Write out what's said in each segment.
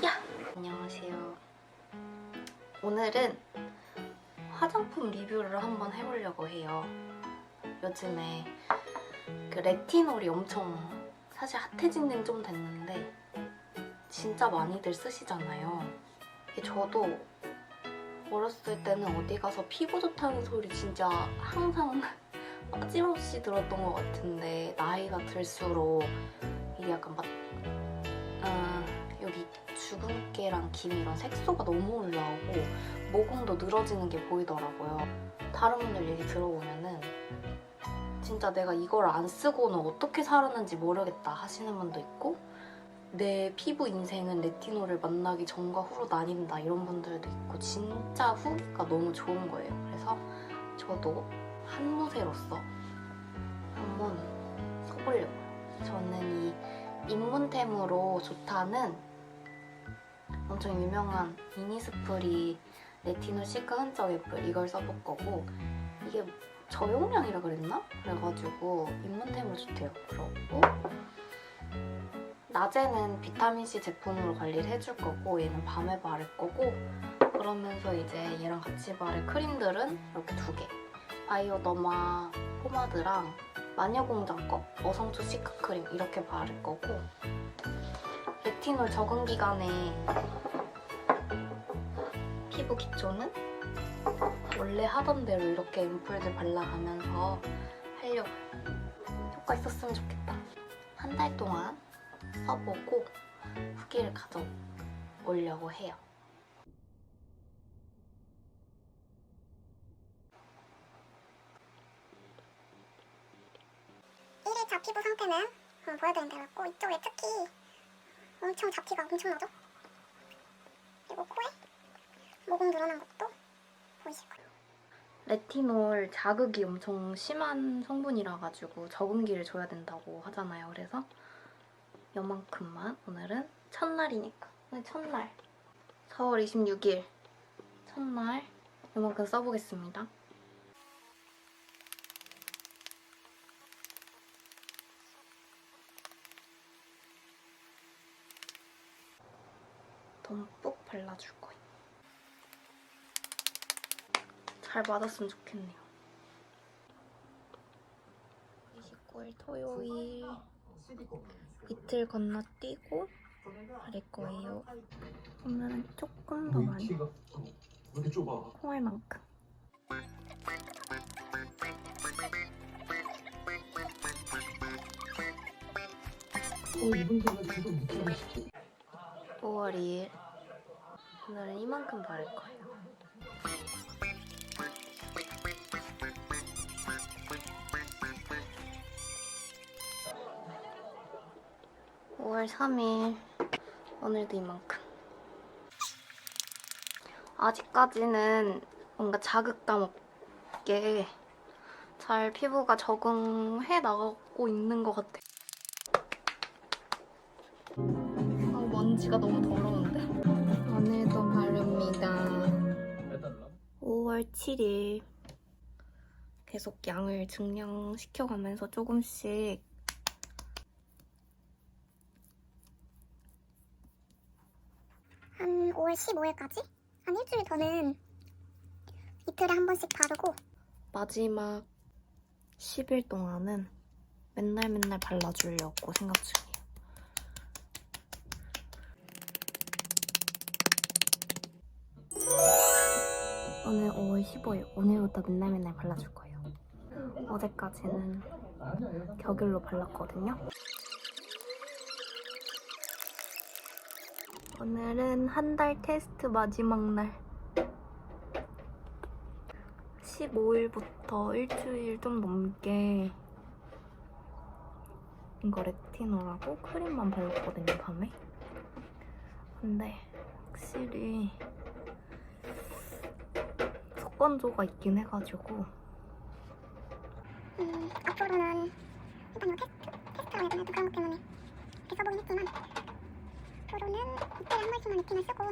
야! 안녕하세요. 오늘은 화장품 리뷰를 한번 해보려고 해요. 요즘에 그 레티놀이 엄청 사실 핫해진 지는 좀 됐는데 진짜 많이들 쓰시잖아요. 저도 어렸을 때는 어디 가서 피부 좋다는 소리 진짜 항상 빠짐없이 들었던 것 같은데 나이가 들수록 이게 약간 막 아, 여기 주근깨랑 김 이런 색소가 너무 올라오고 모공도 늘어지는 게 보이더라고요. 다른 분들 얘기 들어보면은 진짜 내가 이걸 안 쓰고는 어떻게 살았는지 모르겠다 하시는 분도 있고 내 피부 인생은 레티놀을 만나기 전과 후로 나뉜다 이런 분들도 있고 진짜 후기가 너무 좋은 거예요. 그래서 저도 한무새로서 한번 써보려고요. 저는 이 입문템으로 좋다는 엄청 유명한 이니스프리 레티놀 시크 흔적 앰플 이걸 써볼 거고 이게 저용량이라 그랬나? 그래가지고 입문템으로 좋대요. 그러고 낮에는 비타민C 제품으로 관리를 해줄 거고 얘는 밤에 바를 거고 그러면서 이제 얘랑 같이 바를 크림들은 이렇게 두 개. 바이오더마 포마드랑 마녀공장 거 어성초 시크 크림 이렇게 바를 거고 레티놀 적응 기간에 피부 기초는 원래 하던 대로 이렇게 앰플들 발라가면서 하려고 효과 있었으면 좋겠다. 한 달 동안 써보고 후기를 가져오려고 해요. 일일차 피부 상태는 어, 보여드린 대로 고 이쪽에 특히 엄청 잡티가 엄청나죠? 그리고 코에 모공 늘어난 것도 보이실 거예요. 레티놀 자극이 엄청 심한 성분이라 가지고 적응기를 줘야 된다고 하잖아요. 그래서 요만큼만 오늘은 첫날이니까 오늘 첫날 4월 26일 첫날 요만큼 써보겠습니다. 듬뿍 발라줄 거예요. 잘 맞았으면 좋겠네요. 29일 토요일 이틀 건너뛰고 바를 거예요. 오늘은 조금 더 많이 좁아? 콩알 만큼. 어, 이 정도면 지금 밑으로 시키 5월 2일 오늘은 이만큼 바를 거예요. (5월 3일) 오늘도 이만큼 아직까지는 뭔가 자극감 없게 잘 피부가 적응해 나가고 있는 것 같아요 아, 먼지가 너무 더러운데? 오늘도 바릅니다. 5월 7일 계속 양을 증량시켜가면서 조금씩 한 5월 15일까지 한 일주일 더는 이틀에 한 번씩 바르고 마지막 10일 동안은 맨날 맨날 발라주려고 생각 중이에요. 오늘 5월 15일 오늘부터 맨날 맨날 발라줄 거예요. 어제까지는 격일로 발랐거든요. 오늘은 한 달 테스트 마지막 날. 15일부터 일주일 좀 넘게 이거 레티놀하고 크림만 발랐거든요, 밤에. 근데 확실히 속건조가 있긴 해가지고 음, 앞으로는 일단 이거 테스트, 해야 되나 그런 것 때문에 이렇게 써보긴 했지만 앞으로는 이틀에 한 번씩만 루틴을 쓰고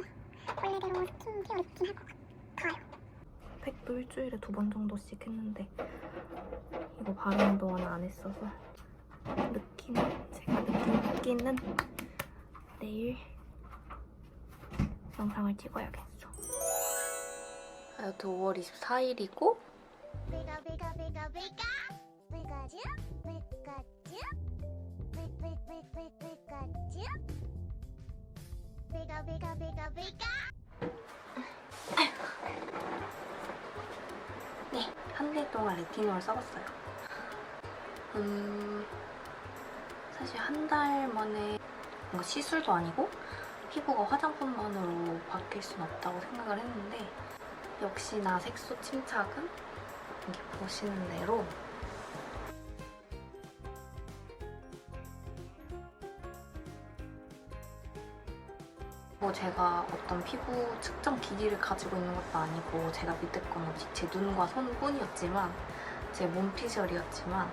원래대로 스킨케어 루틴 할것 같아요. 팩도 일주일에 두 번 정도씩 했는데 이거 바르는 동안 안 했어서 느낌 제가 느낀 후기는 내일 영상을 찍어야겠어. 하여튼 5월 24일이고 베가 베가 베가 베가 베가즈 베가 베가 네, 한 달 동안 레티놀 써봤어요. 음, 사실 한 달 만에 뭔가 시술도 아니고 피부가 화장품만으로 바뀔 순 없다고 생각을 했는데 역시나 색소 침착은 이렇게 보시는 대로 뭐 제가 어떤 피부 측정 기기를 가지고 있는 것도 아니고 제가 믿을 건 없이 제 눈과 손뿐이었지만 제 몸 피셜이었지만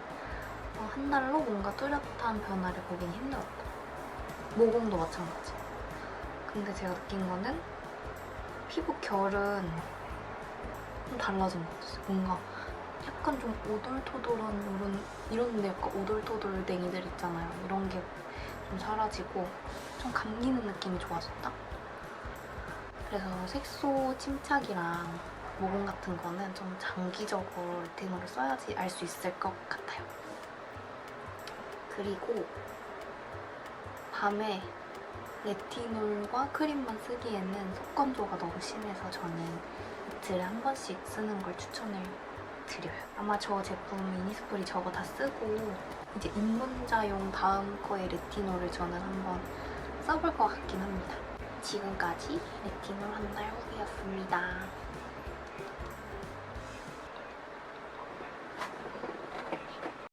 어, 한 달로 뭔가 뚜렷한 변화를 보긴 힘들었다. 모공도 마찬가지. 근데 제가 느낀 거는 피부 결은 좀 달라진 것 같았어요. 뭔가 약간 좀 오돌토돌한 이런 이런 데 약간 오돌토돌 댕이들 있잖아요. 이런 게 좀 사라지고 좀 감기는 느낌이 좋아졌다. 그래서 색소 침착이랑 모공 같은 거는 좀 장기적으로 레티놀을 써야지 알 수 있을 것 같아요. 그리고 밤에 레티놀과 크림만 쓰기에는 속건조가 너무 심해서 저는 이틀에 한 번씩 쓰는 걸 추천을 드려요. 아마 저 제품 이니스프리 저거 다 쓰고 이제 입문자용 다음 거에 레티놀을 저는 한번 써볼 것 같긴 합니다. 지금까지 레티놀 한 달 후기였습니다.